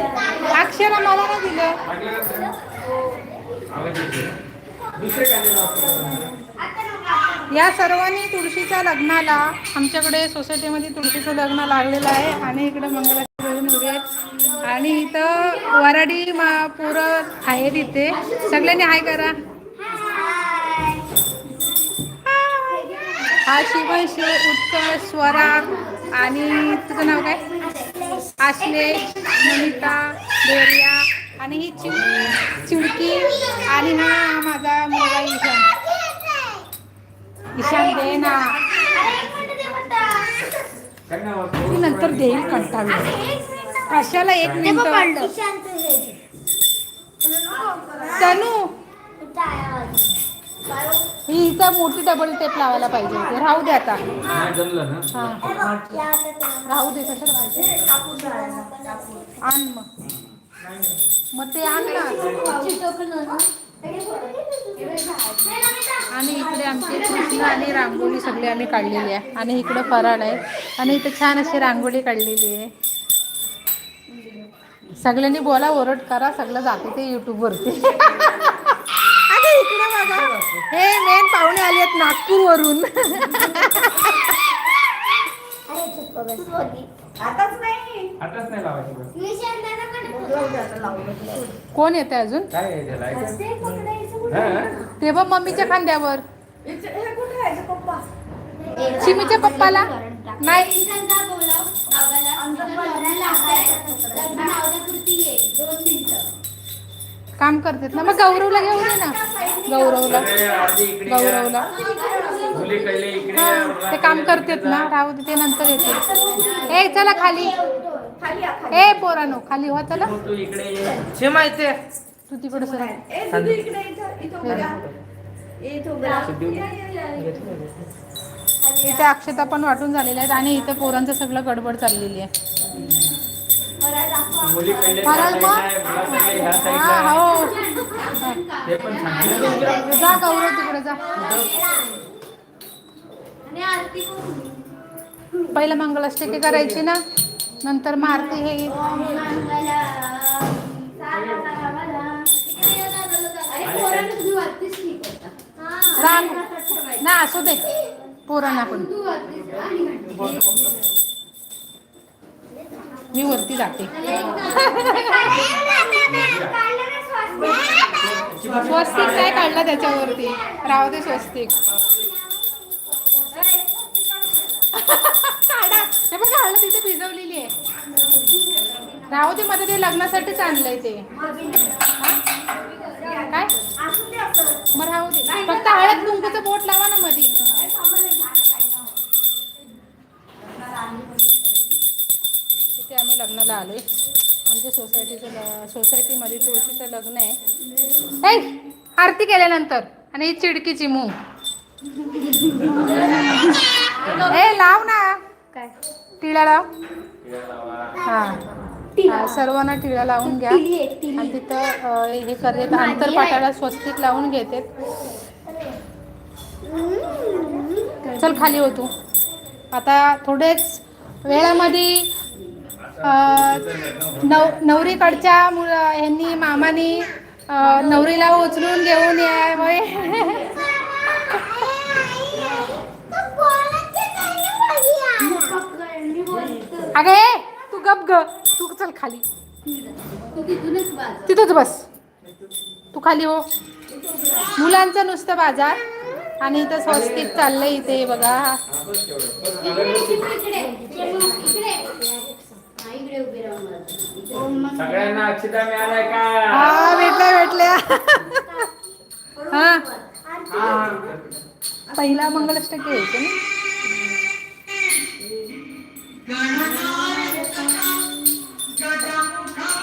अक्षरा मला ना दिलं. या सर्वांनी तुळशीच्या लग्नाला आमच्याकडे सोसायटीमध्ये तुळशीचं लग्न लागलेलं आहे आणि इकडे मंगलाची बहीण उभी आहेत आणि इथं वराडी मा पोरं आहेत इथे. सगळ्यांनी हाय करा. हा शिवंशी उत्कर्ष स्वरा आणि तुझं नाव काय? आश्लेष नमिता डेरिया आणि ही चिव चिडकी आणि हा माझा मुलगा ईशान. ईशान दे ना. ती नंतर देईल कंटाळून. कशाला एक मिनिट? तनू. ही इथं मोठी डबल टेप लावायला पाहिजे होती. राहू दे आता. हां. राहू दे कसं पाहिजे आण मग. मग ते आण ना. आणि इकडे आमची कृष्ण आणि रांगोळी सगळी आम्ही काढलेली आहे. आणि इकडे फराळ आहे. आणि इथे छान अशी रांगोळी काढलेली आहे. सगळ्यांनी बोला ओरड करा. सगळं जाते ते यूट्यूबवरती इकडे बघा. हे मेन पाहुणे आले आहेत नागपूरवरून. आताच नाही. आताच नाही लावायची बरं. कोण येते अजून? काय आहे त्याला? हा? ते बघ मम्मीच्या खांद्यावर. इथे- हे कुठे आहे ते पप्पा? चिमीच्या पप्पाला? नाही. काम करतात ना. मग गौरवला घेऊन ये ना. गौरवला. गौरवला. हा. ते काम करतात ना. राहू दे ते नंतर येते ए चला खाली. खाली या, खाली ए पोरानो खाली हो चला. तू इकडे ये. तू तिकडे सर. इथे अक्षता पण वाटून झालेल्या आहेत आणि इथे पोरांचं सगळं गडबड चाललेली आहे. मुली मग? ह्या हा साईडला हो. ते पण सांगितलं जा गौरव तिकडे जा. पहिलं मंगलाष्टकी करायची ना नंतर मग आरती हे. रांग ना असू दे. पोरांना पण. मी वरती जाते. स्वस्तिक काय काढला त्याच्यावरती? राहू दे स्वस्तिक. काढा. हे बघ काढलं तिथे भिजवलेली आहे. राहू दे मध्ये ते लग्नासाठीच आणलंय ते. काय? मग राहू दे. फक्त हळद कुंकूचं बोट लावा ना मध्ये लग्नाला आलोय. आमच्या सोसायटीचं ल सोसायटीमध्ये तुळशीचं लग्न आहे. आरती केल्यानंतर आणि ही चिडकीची मूग. ए लाव ना. काय? टिळा लाव. हा. हा, सर्वांना टिळा लावून घ्या. आणि तिथं हे करते अंतरपाटाला स्वस्तिक लावून घेते चल खाली हो तू. आता थोडेच वेळामध्ये नव नवरीकडच्या मुला ह्यांनी मामानी नवरीला उचलून घेऊन यावं अगं ए तू गप ग. तू चल खाली. तिथंच बस. तू खाली हो. मुलांचं नुसतं बाजार आणि इथं स्वस्तिक चाललंय इथे बघा. सगळ्यांना अक्षता मिळालाय का? हा भेटल्या भेटल्या. हा. पहिला मंगलाष्टकी यायचं ना.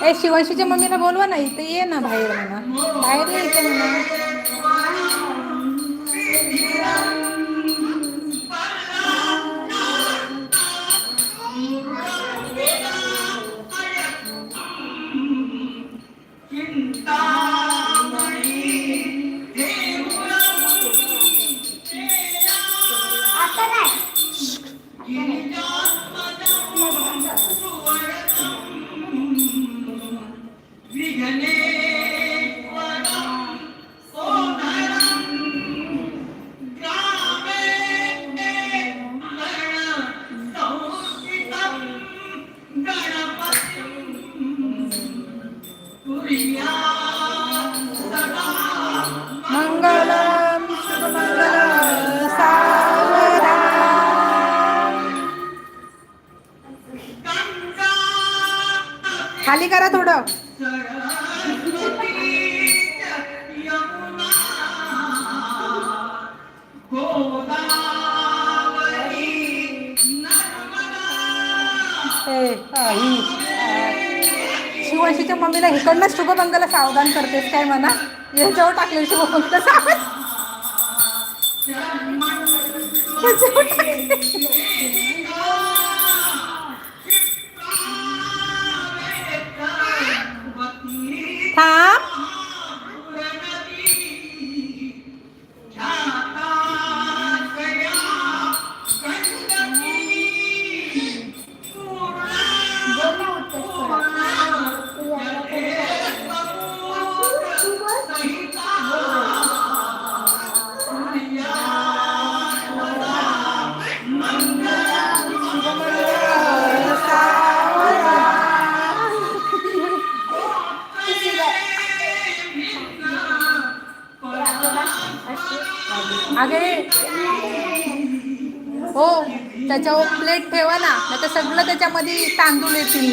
ए शिवांशीच्या मम्मीला बोलवा ना इथे ये ना बाहेर म्हणा. बाहेर ये इथे म्हणा. मम्मीला इकडनं शुभमंगला सावधान करतेस काय म्हणा? याच्यावर टाकले शुभमंगला सावधान तांदूळ येतील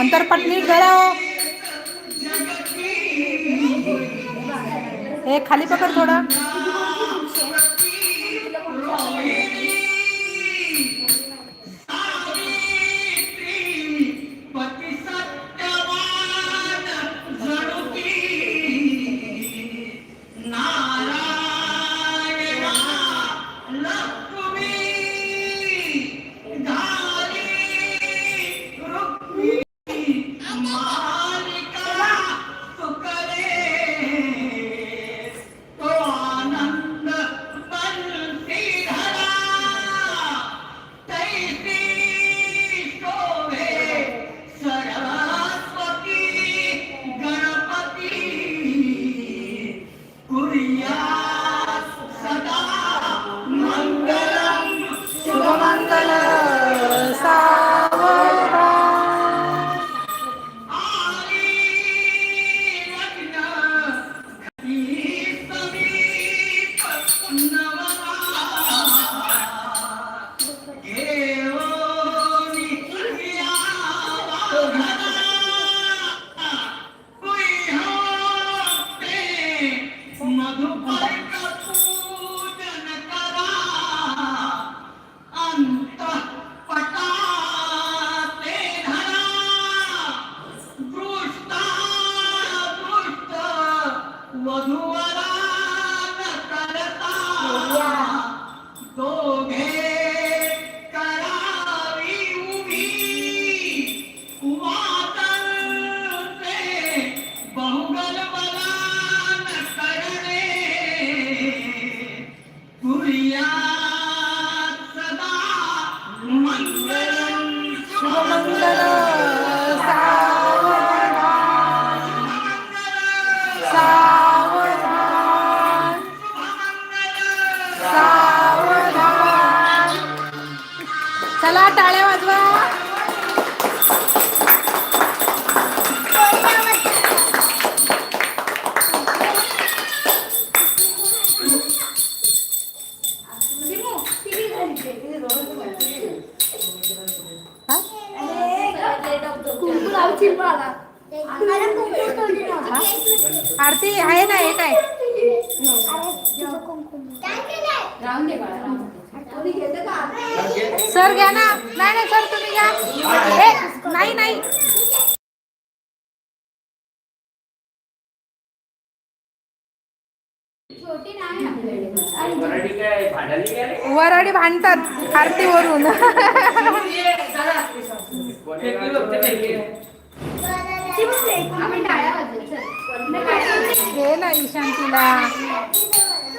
अंतरपट नीट धरा हो. हे खाली पकड थोडं आरती आहे ना हे काय सर घ्या ना. नाही नाही सर तुम्ही घ्या. नाही नाही. वराडी भांडतात आरती वरून चल. नाही, टाळ्या वाजवू. दे ना ईशांतीला.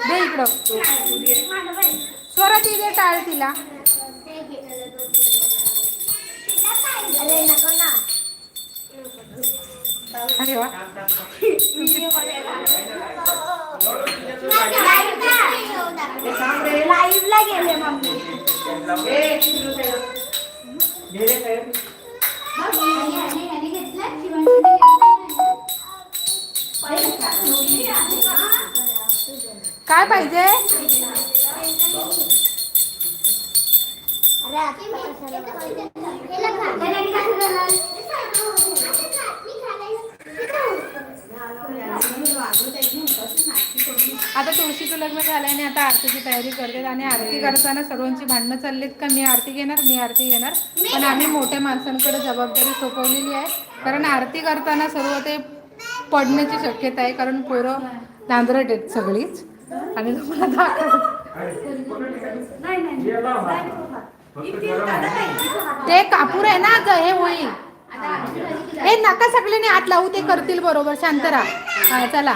दे इकडं. स्वराती दे टाळ तिला. अरे ना. वा. लाईव्ह ला गेले मम्मी. काय पाहिजे? आता तुळशीचं लग्न झालं आणि आता आरतीची तयारी करतात आणि आरती करताना सर्वांची भांडणं चाललीत का? मी आरती घेणार मी आरती घेणार. पण आम्ही मोठ्या माणसांकडे जबाबदारी सोपवलेली आहे. कारण आरती करताना सर्व ते पडण्याची शक्यता आहे कारण पोरं नांदरट आहेत सगळीच. आणि तुम्हाला दाखव ते कापूर आहे ना हे होईल. हे नका सगळ्यांनी हात लावू ते करतील बरोबर. शांत राहा हा चला.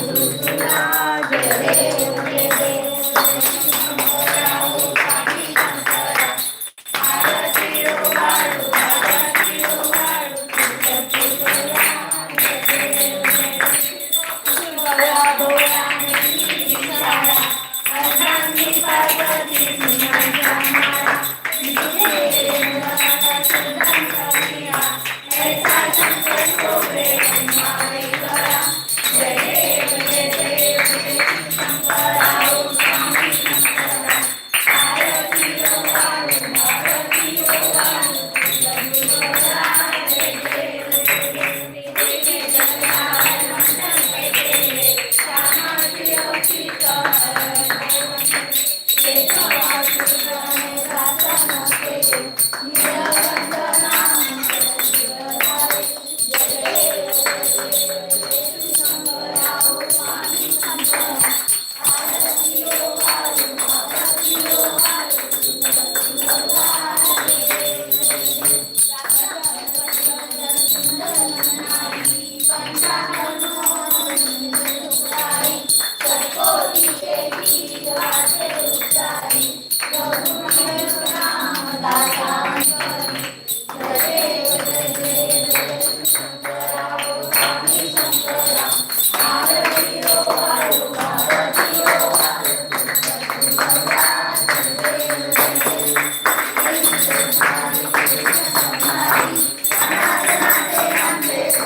Thank you.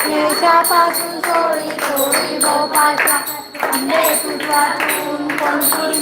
केशापासून सोळी थोडी भोपाशा अंडे म्हणजे तुझ्यातून पंचून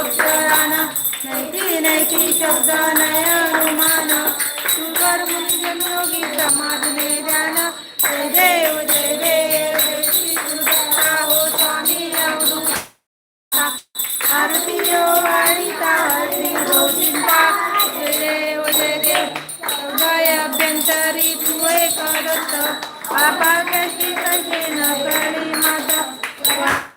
अक्षराना नैती नैती शब्द नयानुमान तुझर मुंजन योगी समाज ने ध्यान जय देव जय देव हो स्वामी रावणू आरती देव जय देव. हृदय अभ्यंतरी तू एक रत्न बाबा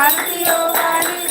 শান্তি ও বাণী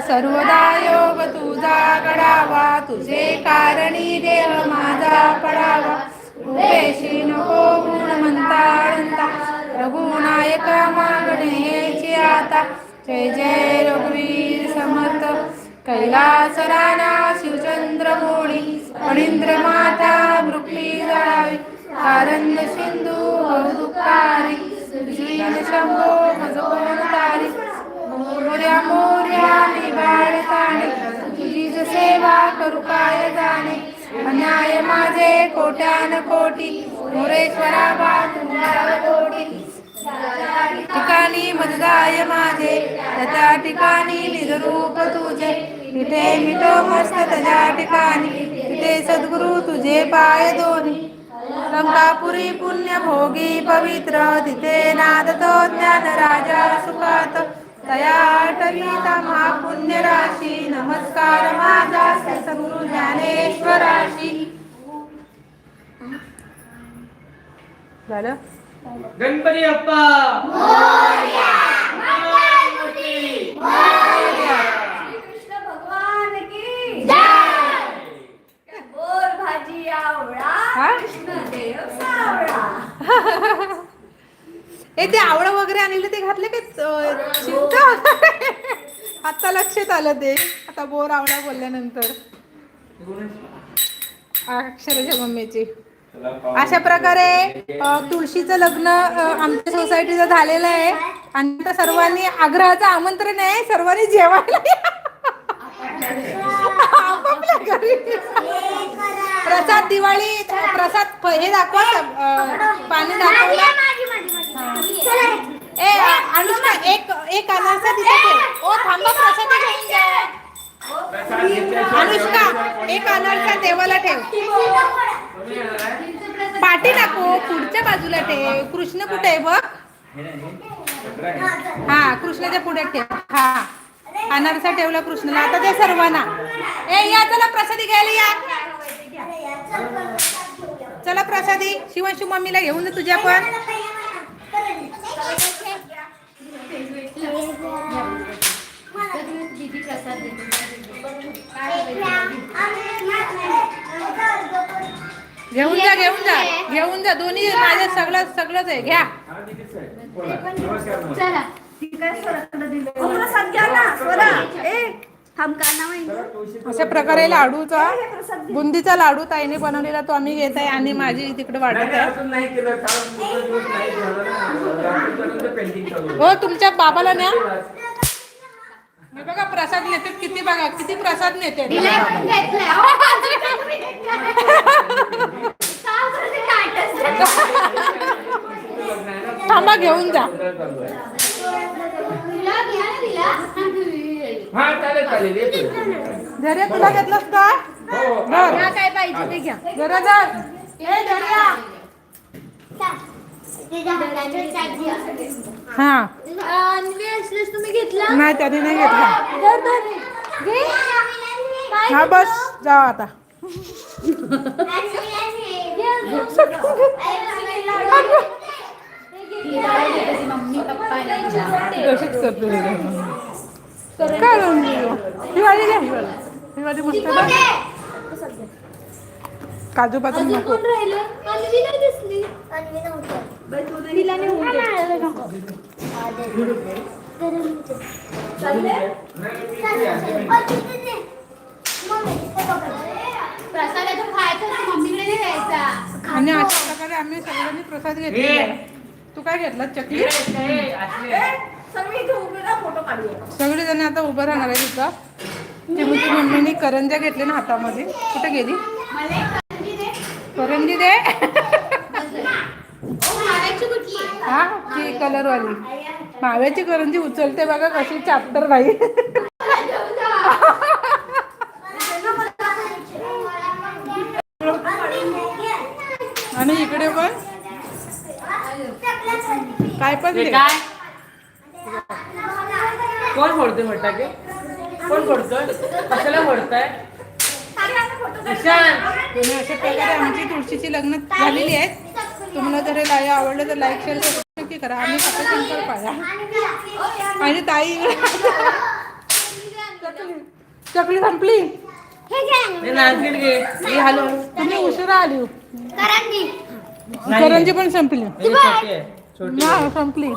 सर्वदा योग तुझा घडावा तुझे कारणी देव माझा पडावा. उपेशी नको गुण म्हणता म्हणता रघुनायका मागणे आता. जय जय रघुवीर समर्थ. कैलास राणा शिवचंद्र मोणी फणींद्र माता मृक्ली जाळावी. कारंद सिंधू दुःखारी शंभो मजकोन तारी मोर्या मोर्या निवाड ताणे. तुझीच सेवा करू काय जाणे? अन्याय माझे कोट्यान कोटी. मोरेश्वरा बा कोटी. ठिकाणी मजदाय माझे त्या ठिकाणी निजरूप तुझे. तिथे मिटो मस्त तजा ठिकाणी. तिथे सद्गुरु तुझे पाय दोन्ही लंकापुरी पुण्य भोगी पवित्र. तिथे नादतो ज्ञान राजा सुखात. तया आठवीता महापुण्य राशी नमस्कार माझा सद्गुरु ज्ञानेश्वराशी. झालं? गणपती बाप्पा. श्री कृष्ण भगवान की बोर भाजी आवळा हा? कृष्ण देव सावळा. ए ते आवळं वगैरे आणले ते घातले का? चिंता? आता लक्षात आलं ते. आता बोर आवळा बोलल्यानंतर. अक्षराच्या मम्मीची. अशा प्रकारे तुळशीचं लग्न आमच्या सोसायटीचं झालेलं आहे. आणि आता सर्वांनी आग्रहाचं आमंत्रण आहे. सर्वांनी जेवायला या. आपापल्या घरी. प्रसाद दिवाळी प्रसाद हे दाखवा पाणी दाखवलं. ए अनुष्का एक एक अनारसा तिथे ओ थांबा प्रसाद घेऊन जा अनुष्का एक अनारसा देवाला ठेव. पाठी टाको पुढच्या बाजूला ठेव. कृष्ण कुठे आहे बघ? हा कृष्णाच्या पुढे ठेव. हा. अनारसा ठेवला कृष्णाला. आता ते सर्वांना. ए या चला प्रसादी घ्यायला या. चला प्रसादी. शिवशिव मम्मीला घेऊन तुझ्या पण. जा घेऊन जा. घेऊन जा. दोन्ही माझ्या सगळं सगळंच आहे. घ्या. अशा प्रकारे लाडूचा बुंदीचा लाडू ताईने बनवलेला तो आम्ही घेत आहे. आणि माझी तिकडे वाटत आहे. अजून नाही केलं. कारण दुसरा दिवस नाही झालं ना. रात्रीपर्यंत पेंटिंग चालू आहे. हो तुमच्या बाबाला न्या. बघा प्रसाद नेते किती बघा किती प्रसाद नेते. थांबा घेऊन जा. हा चालेल चालेल येतो धैर्य तुला घेतलंस का? हो हो. काय पाहिजे ते घ्या. जरा धर. ए धैर्या. हा. अन्वी असलेस तुम्ही घेतला? नाही त्याने नाही घेतला. धर धर. घे. काय हा बस जा आता. तशीच करतो घ्या हिवाळी मस्त काजू बदाम नको दिसली खायचं मम्मीकडे नाही आणि अशा प्रकारे आम्ही सगळ्यांनी प्रसाद घेतलेला आहे. तू काय घेतलं चकली? सगळे जण आता उभं राहणार आहे तिथं चिमुची मम्मीने करंजा घेतले ना हातामध्ये. कुठे गेली. करंजी दे? हा ती कलर वाली. माव्याची करंजी उचलते बघा कशी चॅप्टर बाई आणि इकडे पण काय पण हे दे. काय? कोण फोडतोय फटाके? कोण फोडतोय? कशाला फोडताय? ईशान आणि अशा प्रकारे आमची तुळशीची लग्न झालेली आहेत. तुम्हाला जर हे लाईव्ह आवडलं तर लाईक शेअर करा नक्की करा. आम्ही फक्त सिंपल पाया. आणि ताई इकडे. चकली चकली संपली. हे घे. ही हॅलो. तुम्ही उशिरा आली करंजी. करंजी पण संपली. हे छोटी आहे छोटी हा संपली.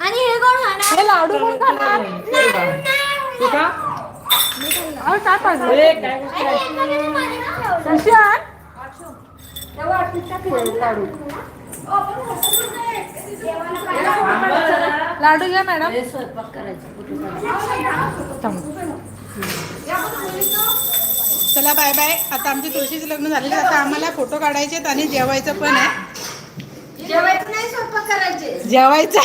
आणि हे कोण खाणार? हे लाडू कोण खाणार? तू का अहो, काय पाहिजे? काय सुशांत लाडू. घ्या मॅडम. चला बाय बाय आता आमची तुळशीचं लग्न झालेलं आहे. आता आम्हाला फोटो काढायचे आहेत आणि जेवायचं पण आहे. जेवायचं नाही स्वयंपाक करायचे. जेवायचं.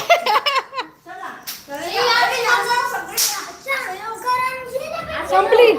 संपली.